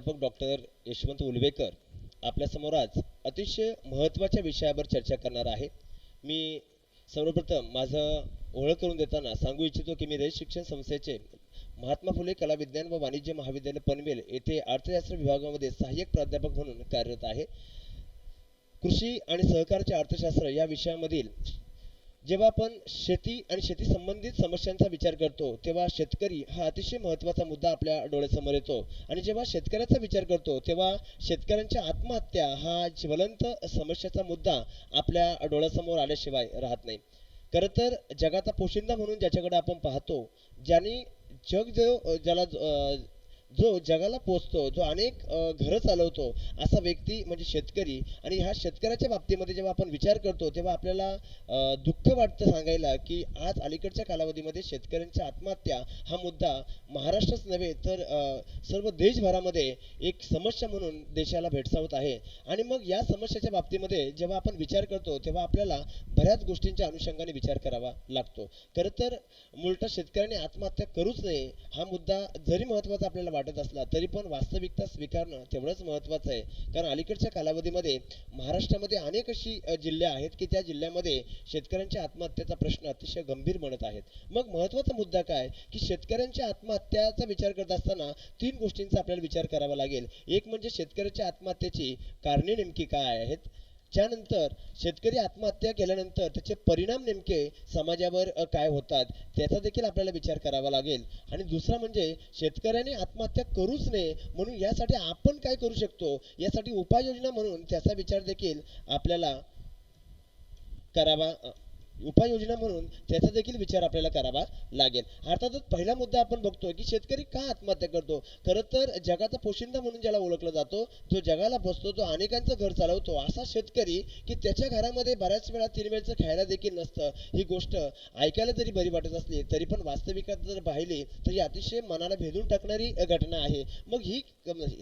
प्राध्यापक डॉक्टर यशवंत उलवेकर आपल्यासमोर आज अतिशय महत्त्वाच्या विषयावर चर्चा करणार आहे. मी सर्वप्रथम माझं ओळख करून देताना सांगू इच्छितो की मी रयत शिक्षण संस्थेचे महात्मा फुले कला विज्ञान व वाणिज्य महाविद्यालय पनवेल येथे अर्थशास्त्र विभागामध्ये सहाय्यक प्राध्यापक म्हणून कार्यरत आहे. कृषी आणि सहकारचे अर्थशास्त्र या विषयामधील जेव्हा आपण शेती आणि शेती संबंधित समस्यांचा विचार करतो तेव्हा शेतकरी हा अतिशय महत्त्वाचा मुद्दा आपल्या डोळ्यासमोर येतो. आणि जेव्हा शेतकऱ्याचा विचार करतो तेव्हा शेतकऱ्यांच्या आत्महत्या हा ज्वलंत समस्याचा मुद्दा आपल्या डोळ्यासमोर आल्याशिवाय राहत नाही. खरं तर जगाचा पोशिंदा म्हणून ज्याच्याकडे आपण पाहतो ज्यांनी जग जो ज्याला अं, जो जगाला पोचतो जो अनेक घरं चालवतो असा व्यक्ती म्हणजे शेतकरी. आणि ह्या शेतकऱ्याच्या बाबतीमध्ये जेव्हा आपण विचार करतो तेव्हा आपल्याला दुःख वाटतं सांगायला की आज अलीकडच्या कालावधीमध्ये शेतकऱ्यांच्या आत्महत्या हा मुद्दा महाराष्ट्रच नव्हे तर सर्व देशभरामध्ये एक समस्या म्हणून देशाला भेडसावत आहे. आणि मग या समस्याच्या बाबतीमध्ये जेव्हा आपण विचार करतो तेव्हा आपल्याला बऱ्याच गोष्टींच्या अनुषंगाने विचार करावा लागतो. खरं तर मुलटा शेतकऱ्याने आत्महत्या करूच नये हा मुद्दा जरी महत्त्वाचा आपल्याला वाटत असला तरी पण वास्तविकता स्वीकारणं तेवढंच महत्त्वाचं आहे. कारण अलीकडच्या कालावधीमध्ये महाराष्ट्रामध्ये अनेक अशी जिल्हे आहेत की त्या जिल्ह्यामध्ये शेतकऱ्यांच्या आत्महत्येचा प्रश्न अतिशय गंभीर बनत आहेत. मग महत्त्वाचा मुद्दा काय? की शेतकऱ्यांच्या आत्महत्याचा विचार करत असताना तीन गोष्टींचा आपल्याला विचार करावा लागेल. एक म्हणजे शेतकऱ्याच्या आत्महत्येची कारणे नेमकी काय आहेत? त्यानंतर शेतकरी आत्महत्या केल्यानंतर त्याचे परिणाम नेमके समाजावर काय होतात? त्याचा देखील आपल्याला विचार करावा लागेल. आणि दुसरा म्हणजे शेतकऱ्याने आत्महत्या करूच नये म्हणून यासाठी आपण काय करू शकतो? यासाठी उपाययोजना म्हणून त्याचा विचार देखील आपल्याला करावा उपाययोजना म्हणून त्याचा देखील विचार आपल्याला करावा लागेल. अर्थातच पहिला मुद्दा आपण बघतोय की शेतकरी का आत्महत्या करतो? खरं तर जगाचा पोशिंदा म्हणून ज्याला ओळखला जातो जो जगाला बसतो तो अनेकांचं घर चालवतो. असा शेतकरी की त्याच्या घरामध्ये बऱ्याच वेळा तीन वेळचं खायला देखील नसतं. ही गोष्ट ऐकायला जरी बरी वाटत असली तरी पण वास्तविकात जर पाहिली तर ही अतिशय मनाला भेदून टाकणारी घटना आहे. मग ही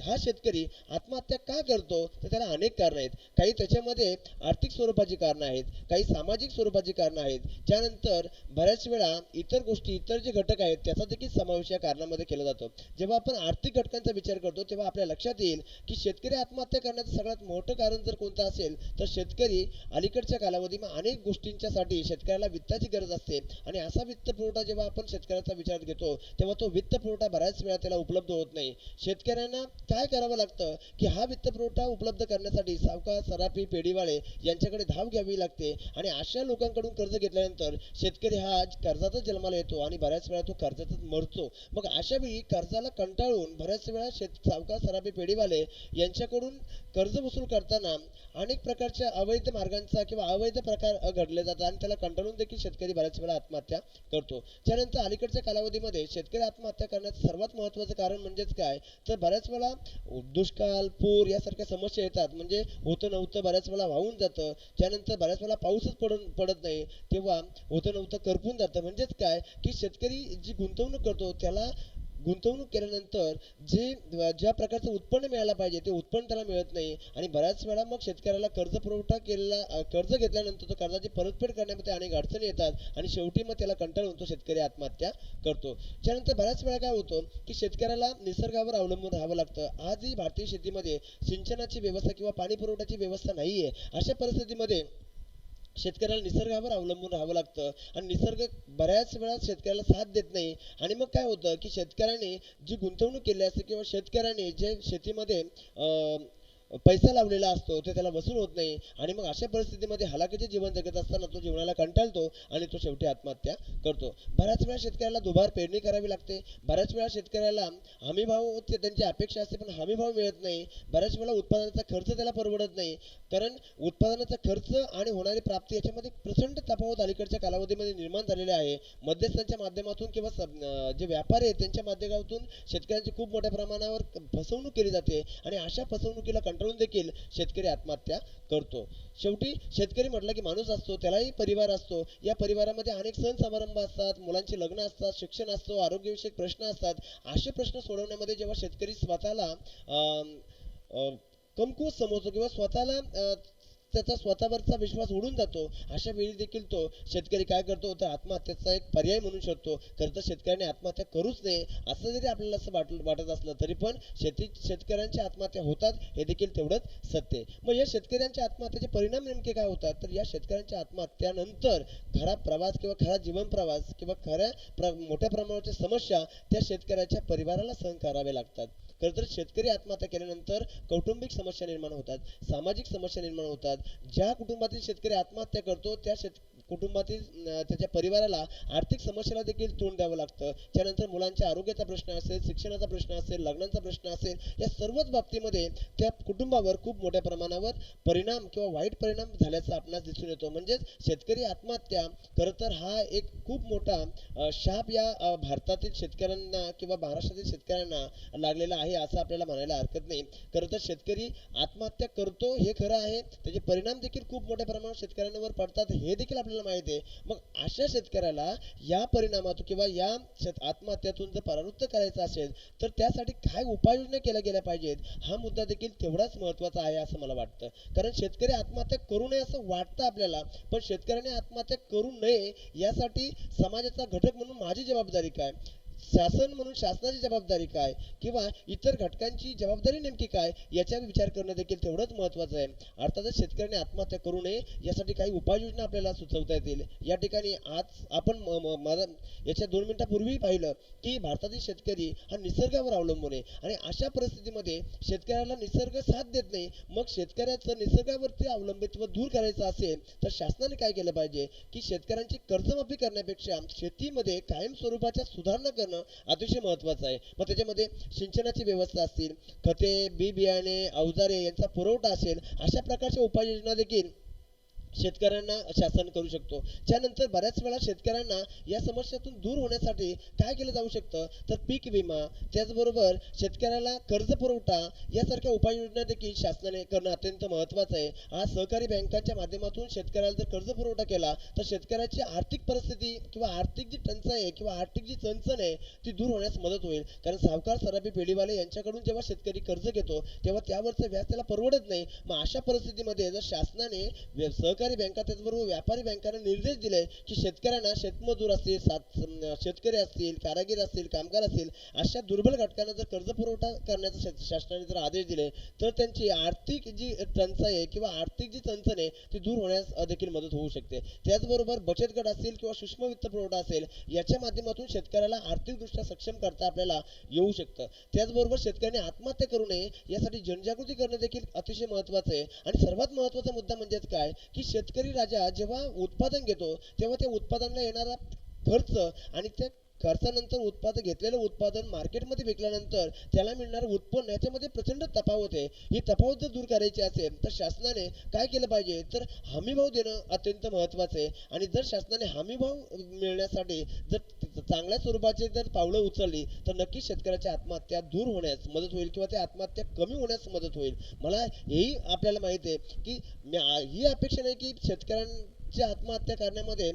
हा शेतकरी आत्महत्या का करतो? तर त्याला अनेक कारणं आहेत. काही त्याच्यामध्ये आर्थिक स्वरूपाची कारणं आहेत. काही सामाजिक स्वरूपाची कारणं आहेत त्यानंतर बऱ्याच वेळा इतर गोष्टी इतर जे घटक आहेत त्याचा देखील समावेश या कारणामध्ये केला जातो. जेव्हा आपण आर्थिक घटकांचा विचार करतो तेव्हा आपल्या लक्षात येईल की शेतकरी आत्महत्या करण्याचं सगळ्यात मोठं कारण जर कोणतं असेल तर शेतकरी अलीकडच्या कालावधीमध्ये अनेक गोष्टींच्यासाठी शेतकऱ्याला वित्ताची गरज असते. आणि असा वित्त पुरवठा जेव्हा आपण शेतकऱ्याचा विचार घेतो तेव्हा तो वित्त पुरवठा बऱ्याच वेळा त्याला उपलब्ध होत नाही. शेतकऱ्यांना काय करावं लागतं की हा वित्त पुरवठा उपलब्ध करण्यासाठी सावकार सराफी पेढीवाळे यांच्याकडे धाव घ्यावी लागते. आणि अशा लोकांकडून कर्ज घेतल्यानंतर शेतकरी हा कर्जाचा जन्माला येतो आणि बऱ्याच वेळा तो कर्जातच मरतो. मग अशा वेळी कर्जाला कंटाळून बऱ्याच वेळा शेत सावकार सराफी पेढीवाले यांच्याकडून कर्ज वसूल करताना अनेक प्रकारच्या अवैध मार्गांचा किंवा अवैध प्रकार घडले जातात आणि त्याला कंटाळून देखील शेतकरी बऱ्याच वेळा आत्महत्या करतो. त्यानंतर अलीकडच्या कालावधीमध्ये शेतकरी आत्महत्या करण्याचं सर्वात महत्त्वाचं कारण म्हणजेच काय? तर बऱ्याच वेळा दुष्काळ पूर यासारख्या समस्या येतात. म्हणजे होतं नव्हतं बऱ्याच वेळा वाहून जातं. त्यानंतर बऱ्याच वेळा पाऊसच पडून पडत नाही. तेव्हा होतं नव्हतं करपून जातं. म्हणजेच काय? की शेतकरी जी गुंतवणूक करतो त्याला गुंतवणूक केल्यानंतर जे ज्या प्रकारचं उत्पन्न मिळायला पाहिजे ते उत्पन्न त्याला मिळत नाही. आणि बऱ्याच वेळा मग शेतकऱ्याला कर्ज पुरवठा केलेला कर्ज घेतल्यानंतर तो कर्जाची परतफेड करण्यामध्ये अनेक अडचणी येतात आणि शेवटी मग त्याला कंटाळ होतो शेतकरी आत्महत्या करतो. त्यानंतर बऱ्याच वेळा काय होतं की शेतकऱ्याला निसर्गावर अवलंबून राहावं लागतं. आजही भारतीय शेतीमध्ये सिंचनाची व्यवस्था किंवा पाणी पुरवठ्याची व्यवस्था नाही आहे अशा परिस्थितीमध्ये शेतकऱ्याला निसर्गावर अवलंबून राहावं लागतं. आणि निसर्ग बऱ्याच वेळा शेतकऱ्याला साथ देत नाही. आणि मग काय होतं की शेतकऱ्याने जी गुंतवणूक केली असते किंवा शेतकऱ्याने जे शेतीमध्ये पैसा लावलेला असतो ते त्याला वसूल होत नाही. आणि मग अशा परिस्थितीमध्ये हलाखीचे जीवन जगत असताना तो जीवनाला कंटाळतो आणि तो शेवटी आत्महत्या करतो. बऱ्याच वेळा शेतकऱ्याला दुबार पेरणी करावी लागते. बऱ्याच वेळा शेतकऱ्याला हमी भाव त्यांची अपेक्षा असते पण हमी भाव मिळत नाही. बऱ्याच वेळा उत्पादनाचा खर्च त्याला परवडत नाही. कारण उत्पादनाचा खर्च आणि होणारी प्राप्ती याच्यामध्ये प्रचंड तफावत अलीकडच्या कालावधीमध्ये निर्माण झालेले आहे. मध्यस्थांच्या माध्यमातून किंवा जे व्यापारी आहेत त्यांच्या माध्यमातून शेतकऱ्यांची खूप मोठ्या प्रमाणावर फसवणूक केली जाते. आणि अशा फसवणुकीला कंटाळून देखील शेतकरी आत्महत्या करतो. शेवटी शेतकरी म्हटलं की माणूस असतो त्यालाही परिवार असतो. या परिवारामध्ये अनेक सण समारंभ असतात मुलांची लग्न असतात शिक्षण असतो आरोग्यविषयक प्रश्न असतात. असे प्रश्न सोडवण्यामध्ये जेव्हा शेतकरी स्वतःला अं, अं, कमकुवत समजतो किंवा स्वतःला त्याचा स्वतःवरचा विश्वास उडून जातो. अशा वेळी देखील तो शेतकरी काय करतो? तर आत्महत्येचा एक पर्याय म्हणू शकतो. खरं तर शेतकऱ्याने आत्महत्या करूच नये असं जरी आपल्याला असं वाट वाटत असलं तरी पण शेती शेतकऱ्यांच्या आत्महत्या होतात हे देखील तेवढंच सत्य मग या शेतकऱ्यांच्या आत्महत्याचे परिणाम नेमके काय होतात? तर या शेतकऱ्यांच्या आत्महत्यानंतर खरा प्रवास किंवा खरा जीवन प्रवास किंवा खऱ्या प्र मोठ्या प्रमाणाच्या समस्या त्या शेतकऱ्याच्या परिवाराला सहन कराव्या लागतात. खरं तर शेतकरी आत्महत्या केल्यानंतर कौटुंबिक समस्या निर्माण होतात सामाजिक समस्या निर्माण होतात. ज्या कुटुंबातील शेतकरी आत्महत्या करतो त्या शेत कुटुंबातील त्याच्या परिवाराला आर्थिक समस्येला देखील तोंड द्यावं लागतं. त्यानंतर मुलांच्या आरोग्याचा प्रश्न असेल शिक्षणाचा प्रश्न असेल लग्नाचा प्रश्न असेल या सर्वच बाबतीमध्ये त्या कुटुंबावर खूप मोठ्या प्रमाणावर परिणाम किंवा वाईट परिणाम झाल्याचा आपणास दिसून येतो. म्हणजेच शेतकरी आत्महत्या खरं तर हा एक खूप मोठा शाप या भारतातील शेतकऱ्यांना किंवा महाराष्ट्रातील शेतकऱ्यांना लागलेला आहे असं आपल्याला म्हणायला हरकत नाही. खरं तर शेतकरी आत्महत्या करतो हे खरं आहे. त्याचे परिणाम देखील खूप मोठ्या प्रमाणात शेतकऱ्यांवर पडतात. हे देखील आपल्याला माहिती आहे. मग अशा शेतकऱ्याला या परिणामातून किंवा या शेत आत्महत्यातून जर परावृत्त करायचं असेल तर त्यासाठी काय उपाययोजना केल्या गेल्या पाहिजेत? हा मुद्दा देखील तेवढाच महत्त्वाचा आहे असं मला वाटतं. कारण शेतकरी आत्महत्या करू नये असं वाटतं आपल्याला पण शेतकऱ्याने आत्महत्या करू नये यासाठी समाजाचा घटक म्हणून माझी जबाबदारी काय? शासन म्हणून शासनाची जबाबदारी काय? किंवा इतर घटकांची जबाबदारी नेमकी काय? याच्यावर विचार करणं देखील तेवढंच महत्त्वाचं आहे. अर्थातच शेतकऱ्याने आत्महत्या करू नये यासाठी काही उपाययोजना आपल्याला सुचवता येतील. या ठिकाणी आज आपण माझा याच्या दोन मिनिटापूर्वी पाहिलं की भारतातील शेतकरी हा निसर्गावर अवलंबून आहे. आणि अशा परिस्थितीमध्ये शेतकऱ्याला निसर्ग साथ देत नाही मग शेतकऱ्याचं निसर्गावरती अवलंबित्व दूर करायचं असेल तर शासनाने काय केलं पाहिजे? की शेतकऱ्यांची कर्जमाफी करण्यापेक्षा शेतीमध्ये कायम स्वरूपाच्या सुधारणा करणं अतिशय महत्त्वाचं आहे. मग त्याच्यामध्ये सिंचनाची व्यवस्था असतील खते बी बियाणे अवजारे यांचा पुरवठा असेल अशा प्रकारच्या उपाययोजना देखील शेतकऱ्यांना शासन करू शकतो. त्यानंतर बऱ्याच वेळा शेतकऱ्यांना या समस्यातून दूर होण्यासाठी काय केलं जाऊ शकतं? तर पीक विमा त्याचबरोबर शेतकऱ्याला कर्ज पुरवठा यासारख्या उपाययोजना देखील शासनाने करणं अत्यंत महत्त्वाचं आहे. आज सहकारी बँकांच्या माध्यमातून शेतकऱ्याला जर कर्ज पुरवठा केला तर शेतकऱ्याची आर्थिक परिस्थिती किंवा आर्थिक जी टंचाई आहे किंवा आर्थिक जी चणचण आहे ती दूर होण्यास मदत होईल. कारण सावकार सराबी पेढीवाले यांच्याकडून जेव्हा शेतकरी कर्ज घेतो तेव्हा त्यावरचं व्याज त्याला परवडत नाही. मग अशा परिस्थितीमध्ये जर शासनाने सहकारी सहकारी बँका त्याचबरोबर व्यापारी बँकांना निर्देश दिले की शेतकऱ्यांना शेतमजूर असतील सात शेतकरी असतील कारागीर असतील कामगार असतील अशा दुर्बल घटकांना जर कर्ज पुरवठा करण्याचा शासनाने जर आदेश दिले तर त्यांची आर्थिक जी टंचाई आहे किंवा आर्थिक जी चणचण आहे ती दूर होण्यास देखील मदत होऊ शकते. त्याचबरोबर बचत गट असतील किंवा सूक्ष्म वित्त पुरवठा असेल याच्या माध्यमातून शेतकऱ्याला आर्थिकदृष्ट्या सक्षम करता आपल्याला येऊ शकतं. त्याचबरोबर शेतकऱ्यांनी आत्महत्या करू नये यासाठी जनजागृती करणं देखील अतिशय महत्वाचं आहे. आणि सर्वात महत्त्वाचा मुद्दा म्हणजेच काय? की शेतकरी राजा जेव्हा उत्पादन घेतो तेव्हा त्या उत्पादनाला येणारा खर्च आणि त्या खर्चानंतर उत्पादन घेतलेलं उत्पादन मार्केटमध्ये विकल्यानंतर त्याला मिळणारं उत्पन्न याच्यामध्ये प्रचंड तफावत आहे. ही तफावत जर दूर करायची असेल तर शासनाने काय केलं पाहिजे? तर हमीभाव देणं अत्यंत महत्त्वाचं आहे. आणि जर शासनाने हमीभाव मिळण्यासाठी जर चांगल्या स्वरूपाचे जर पावलं उचलली तर नक्कीच शेतकऱ्याच्या आत्महत्या दूर होण्यास मदत होईल किंवा त्या आत्महत्या कमी होण्यास मदत होईल. मला हेही आपल्याला माहिती आहे की ही अपेक्षा नाही की शेतकऱ्यांची आत्महत्या करण्यामध्ये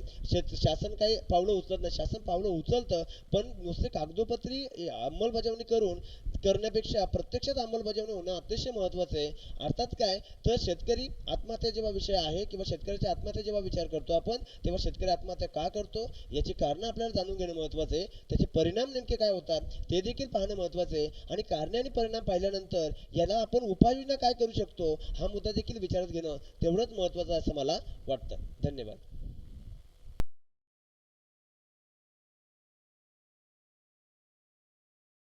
शासन काही पावलं उचलत नाही. शासन पावलं उचलतं पण नुसते कागदोपत्री अंमलबजावणी करून करण्यापेक्षा प्रत्यक्षात अंमलबजावणी होणं अतिशय महत्त्वाचं आहे. अर्थात काय? तर शेतकरी आत्महत्या जेव्हा विषय आहे किंवा शेतकऱ्याच्या आत्महत्या जेव्हा विचार करतो आपण तेव्हा शेतकरी आत्महत्या का करतो? याची कारणं आपल्याला जाणून घेणं महत्त्वाचं आहे. त्याचे परिणाम नेमके काय होतात? ते देखील पाहणं महत्त्वाचं आहे. आणि कारणे आणि परिणाम पाहिल्यानंतर याला आपण उपाययोजना काय करू शकतो? हा मुद्दा देखील विचारात घेणं तेवढंच महत्त्वाचं आहे असं मला वाटतं. धन्यवाद.